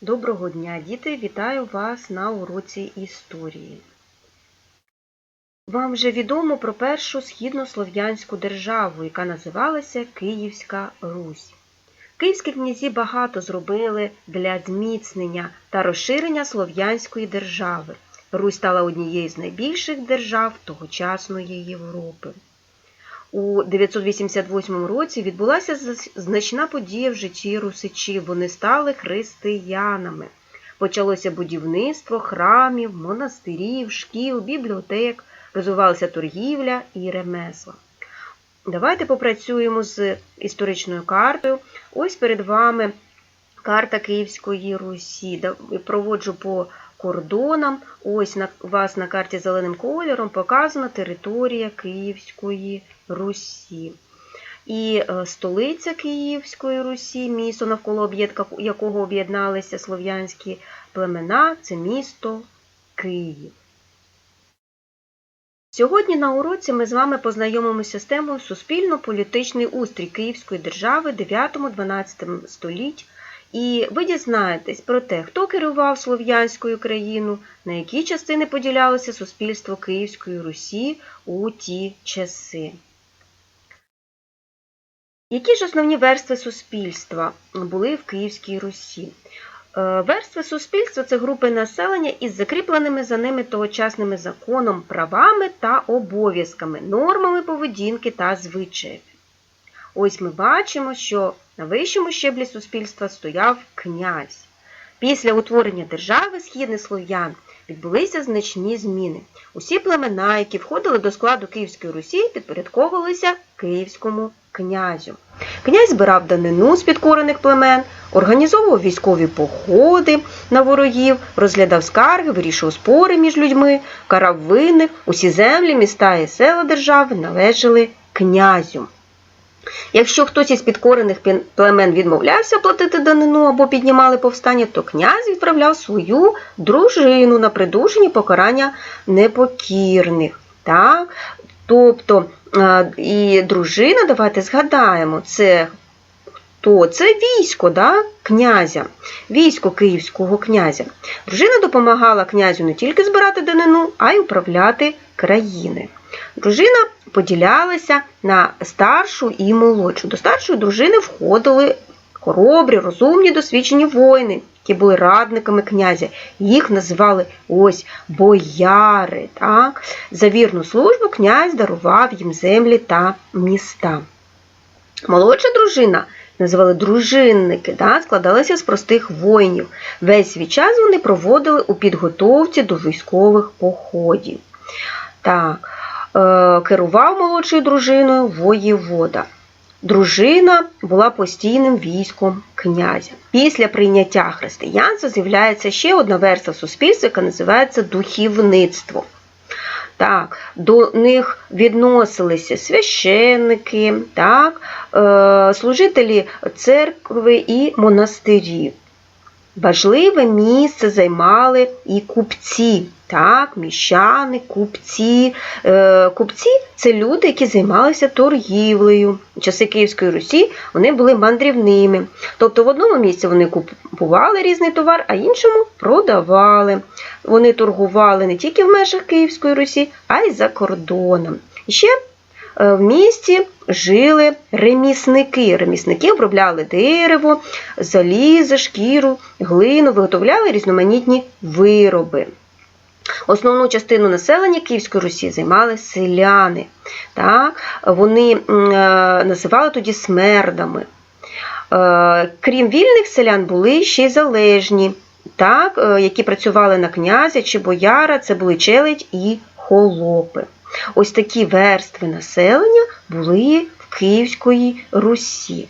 Доброго дня, діти! Вітаю вас на уроці історії. Вам вже відомо про першу східнослов'янську державу, яка називалася Київська Русь. Київські князі багато зробили для зміцнення та розширення слов'янської держави. Русь стала однією з найбільших держав тогочасної Європи. У 988 році відбулася значна подія в житті русичів. Вони стали християнами. Почалося будівництво храмів, монастирів, шкіл, бібліотек, розвивалася торгівля і ремесла. Давайте попрацюємо з історичною картою. Ось перед вами карта Київської Русі. Проводжу по кордонам. Ось на вас на карті зеленим кольором показана територія Київської Русі. І е, столиця Київської Русі, місто, навколо об'єдка якого об'єдналися слов'янські племена, це місто Київ. Сьогодні на уроці ми з вами познайомимося з темою суспільно-політичний устрій Київської держави 9-12 століть. І ви дізнаєтесь про те, хто керував Слов'янською країну, на які частини поділялося суспільство Київської Русі у ті часи. Які ж основні верстви суспільства були в Київській Русі? Е, Верстви суспільства це групи населення із закріпленими за ними тогочасними законом, правами та обов'язками, нормами поведінки та звичаїв. Ось ми бачимо, що на вищому щеблі суспільства стояв князь. Після утворення держави східних слов'ян відбулися значні зміни. Усі племена, які входили до складу Київської Русі, підпорядковувалися київському князю. Князь збирав данину з підкорених племен, організовував військові походи на ворогів, розглядав скарги, вирішував спори між людьми, карав винних, усі землі, міста і села держави належали князю. Якщо хтось із підкорених племен відмовлявся платити данину або піднімали повстання, то князь відправляв свою дружину на придушення покарання непокірних. Так? Тобто е, і дружина, давайте згадаємо, це хто? Це військо да? князя, військо київського князя. Дружина допомагала князю не тільки збирати данину, а й управляти країни. Дружина поділялася на старшу і молодшу. До старшої дружини входили хоробрі, розумні, досвідчені воїни, які були радниками князя. Їх називали ось бояри. Так? За вірну службу князь дарував їм землі та міста. Молодша дружина називали дружинники, да, складалася з простих воїнів. Весь свій час вони проводили у підготовці до військових походів. Так, е, керував молодшою дружиною воєвода. Дружина була постійним військом князя. Після прийняття християнства з'являється ще одна версія суспільства, яка називається духівництво. Так, до них відносилися священники, так, е, служителі церкви і монастирів. Важливе місце займали і купці, так, міщани, купці. Е, Купці це люди, які займалися торгівлею. Часи Київської Русі вони були мандрівними. Тобто в одному місці вони купували різний товар, а іншому продавали. Вони торгували не тільки в межах Київської Русі, а й за кордоном. Ще в місті жили ремісники. Ремісники обробляли дерево, залізо, шкіру, глину, виготовляли різноманітні вироби. Основну частину населення Київської Русі займали селяни. Так? Вони е, називали тоді смердами. Е, Крім вільних селян, були ще й залежні, так? е, які працювали на князя чи бояра, це були челядь і холопи. Ось такі верстви населення були в Київської Русі.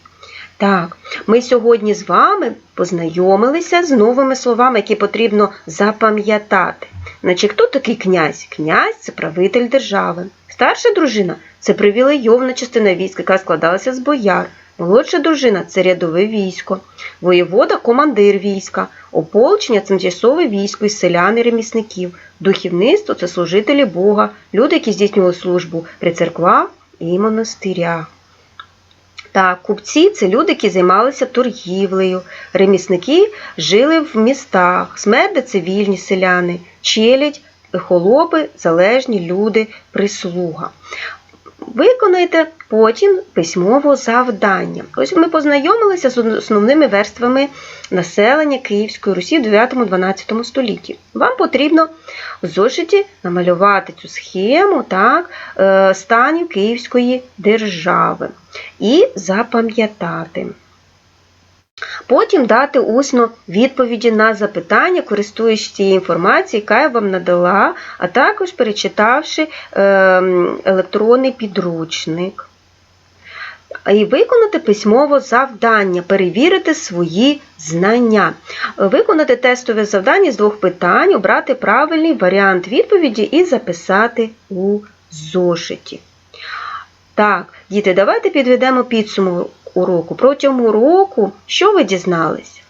Так, ми сьогодні з вами познайомилися з новими словами, які потрібно запам'ятати. Значить, хто такий князь? Князь це правитель держави. Старша дружина це привілейовна частина війська, яка складалася з бояр. Молодша дружина це рядове військо, воєвода командир війська, ополчення це тимчасове військо із селян і ремісників, духівництво це служителі Бога, люди, які здійснювали службу при церквах і монастирях. Так, купці це люди, які займалися торгівлею, ремісники жили в містах, смерди це вільні селяни, челядь, холопи, залежні люди, прислуга. Виконайте потім письмово завдання. Ось ми познайомилися з основними верствами населення Київської Русі в 9-12 столітті. Вам потрібно в зошиті намалювати цю схему так, е, станів Київської держави і запам'ятати. Потім дати усно відповіді на запитання, користуючись тією інформацією, яка я вам надала, а також перечитавши ем, електронний підручник. І виконати письмово завдання, перевірити свої знання. Виконати тестове завдання з двох питань, обрати правильний варіант відповіді і записати у зошиті. Так, діти, давайте підведемо підсумок уроку. Протягом уроку, що ви дізнались?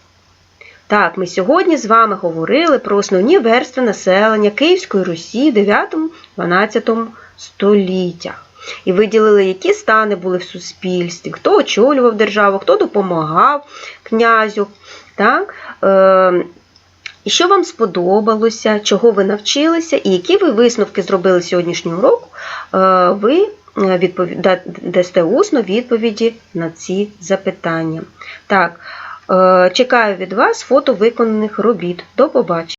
Так, ми сьогодні з вами говорили про основні верстви населення Київської Русі в 9-12 століттях. І виділили, які стани були в суспільстві, хто очолював державу, хто допомагав князю. Так? Е, і що вам сподобалося, чого ви навчилися, і які ви висновки зробили сьогоднішнього року, е, ви дасте усно відповіді на ці запитання. Так, е, чекаю від вас фото виконаних робіт. До побачення.